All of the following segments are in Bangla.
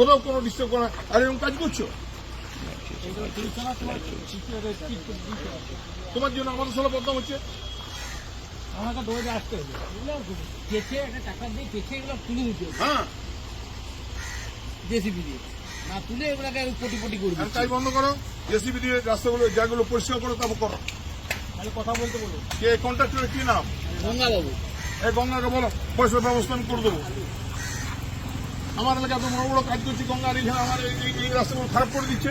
কোথাও কোনো ডিস্টার্ব করা আর এরকম কাজ করছ? তোমার জন্য আমাদের সাথে বদনাম হচ্ছে। আমাকে দৌড়ে আসতে হবে। কেছে একটা টাকা দিয়ে কেছে এগুলো তুলে দিতে হ্যাঁ। জেসিবি দিয়ে। না তুলে এগুলোকে কোটি কোটি করবে কাজ বন্ধ করো। জেসিবি দিয়ে রাস্তাগুলো জায়গাগুলো পরিষ্কার করো তারপর করো। তাহলে কথা বলতে বলো। কে কন্ট্রাক্টরের কি নাম? গঙ্গা বাবু এই গঙ্গাকে বলো পয়সার ব্যবস্থা আমি করে দেবো। আমার এলাকায় এত বড় বড় কাজ করছি গঙ্গার এখানে আমার এই- রাস্তাগুলো খারাপ করে দিচ্ছে।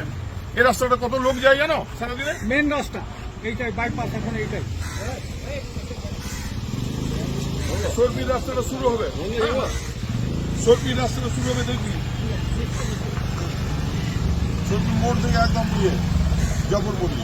এই রাস্তাটা কত লোক যায় জানো সারাদিনে? মেন রাস্তা এইটাই বাইপাস এখন এইটাই। সর্পির রাস্তাটা শুরু হবে। সর্পির রাস্তাটা শুরু হবে দেখবি। সর্পির মোড় থেকে একদম দিয়ে জফরপুরি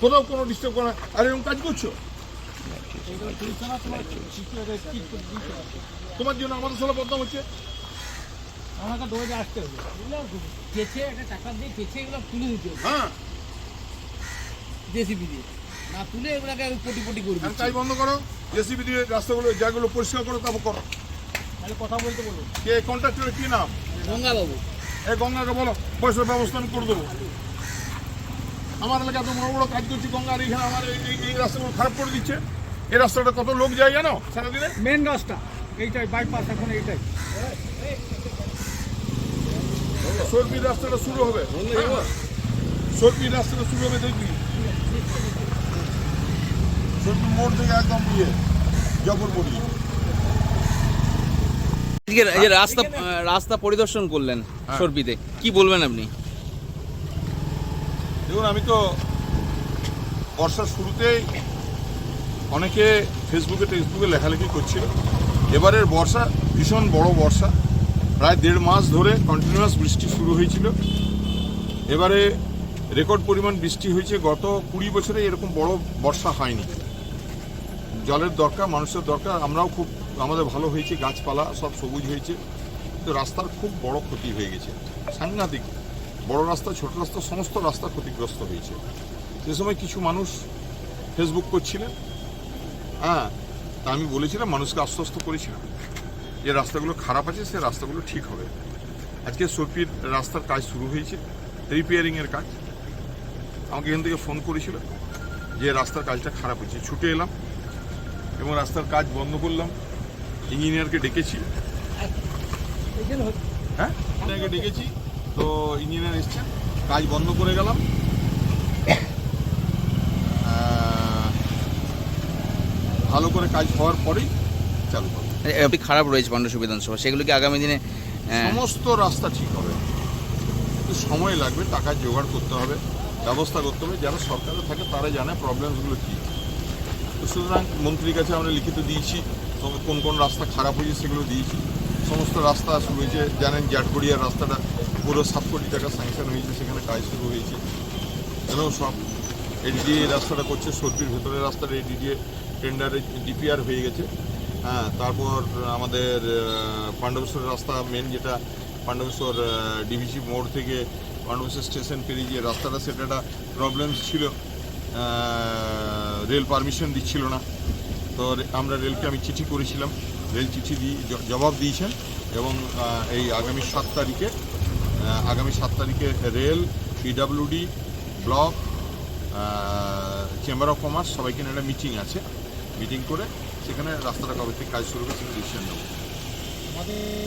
কোথাও কোনো ডিস্টার্ব করা আর এরকম কাজ করছ? তোমার জন্য আমাদের সাথে বদনাম হচ্ছে। আমাকে আসতে হবে। কেছে একটা টাকা দিয়ে কেছে এগুলো তুলে দিতে হবে। হ্যাঁ। জেসিবি দিয়ে। না তুলে এগুলোকে করবে বন্ধ করো। জেসিবি দিয়ে রাস্তাগুলো জায়গাগুলো পরিষ্কার করো তারপর করো। তাহলে কথা বলতে বলো। কে কন্ট্রাক্টরের কি নাম? গঙ্গা বাবু এই গঙ্গাকে বলো পয়সার ব্যবস্থা আমি করে দেবো। আমার এলাকায় এত বড় বড় কাজ করছি গঙ্গার এখানে আমার এই- রাস্তাগুলো খারাপ করে দিচ্ছে। এই রাস্তাটা কত লোক যায় জানো সারাদিনে? মেন রাস্তা। এইটাই বাইপাস এখন এইটাই। সর্পির রাস্তাটা শুরু হবে। সর্পির রাস্তাটা শুরু হবে দেখবি। সর্পির মোড় থেকে একদম দিয়ে জফরপুরি রাস্তা রাস্তা পরিদর্শন করলেন হ্যাঁ। সর্বিতে কি বলবেন আপনি? দেখুন, আমি তো বর্ষার শুরুতেই অনেকে ফেসবুকে টেক্সবুকে লেখালেখি করছিল। এবারের বর্ষা ভীষণ বড় বর্ষা। প্রায় দেড় মাস ধরে কন্টিনিউয়াস বৃষ্টি শুরু হয়েছিল। এবারে রেকর্ড পরিমাণ বৃষ্টি হয়েছে। গত কুড়ি বছরে এরকম বড় বর্ষা হয়নি। জলের দরকার, মানুষের দরকার, আমরাও খুব, আমাদের ভালো হয়েছে। গাছপালা সব সবুজ হয়েছে। কিন্তু রাস্তার খুব বড় ক্ষতি হয়ে গেছে। সাংঘাতিক বড় রাস্তা ছোট রাস্তা সমস্ত রাস্তা ক্ষতিগ্রস্ত হয়েছে। সে সময় কিছু মানুষ ফেসবুক করছিলেন। হ্যাঁ তা আমি বলেছিলাম মানুষকে আশ্বস্ত করেছিলাম যে রাস্তাগুলো খারাপ আছে সে রাস্তাগুলো ঠিক হবে। আজকে সর্পির রাস্তার কাজ শুরু হয়েছে রিপেয়ারিংয়ের কাজ। আমাকে এখান থেকে ফোন করেছিল যে রাস্তার কাজটা খারাপ হয়েছে। ছুটে এলাম এবং রাস্তার কাজ বন্ধ করলাম। ইঞ্জিনিয়ারকে ডেকেছি। হ্যাঁ? ডেকেছি। তো ইঞ্জিনিয়ার এসছেন কাজ বন্ধ করে গেলাম। ভালো করে কাজ হওয়ার পরেই চালু করব। আপনি খারাপ রয়েছে পাণ্ডসু বিধানসভা সেগুলো কি আগামী দিনে সমস্ত রাস্তা ঠিক হবে। কিন্তু সময় লাগবে টাকা জোগাড় করতে হবে ব্যবস্থা করতে হবে যারা সরকারে থাকে তারা জানে প্রবলেমসগুলো কী। তো সুতরাং মন্ত্রীর কাছে আমরা লিখিত দিয়েছি কোন কোন রাস্তা খারাপ হয়েছে সেগুলো দিয়েছি। সমস্ত রাস্তা শুরু হয়েছে জানেন জাটগড়িয়ার রাস্তাটা। পুরো সাত কোটি টাকা স্যাংশন হয়েছে, সেখানে কাজ শুরু হয়েছে। এখানেও সব এডিডিএ রাস্তাটা করছে সর্পির ভেতরের রাস্তাটা এডিডিএ টেন্ডারে ডিপিআর হয়ে গেছে। হ্যাঁ তারপর আমাদের পাণ্ডবেশ্বর রাস্তা মেন যেটা, পাণ্ডবেশ্বর ডিভিসি মোড় থেকে পাণ্ডবেশ্বর স্টেশন পেরিয়ে যে রাস্তাটা, সেটা একটা প্রবলেম ছিল। রেল পারমিশন দিচ্ছিল না। তো আমরা রেলকে আমি চিঠি করেছিলাম। রেল চিঠি দিয়ে জবাব দিয়েছেন এবং এই আগামী সাত তারিখে আগামী সাত তারিখে rail PWD block chamber of commerce সবাইকে নিয়ে একটা মিটিং আছে। মিটিং করে সেখানে রাস্তাটা কবে থেকে কাজ শুরু হবে সেটা ডিসিশন নেব আমাদের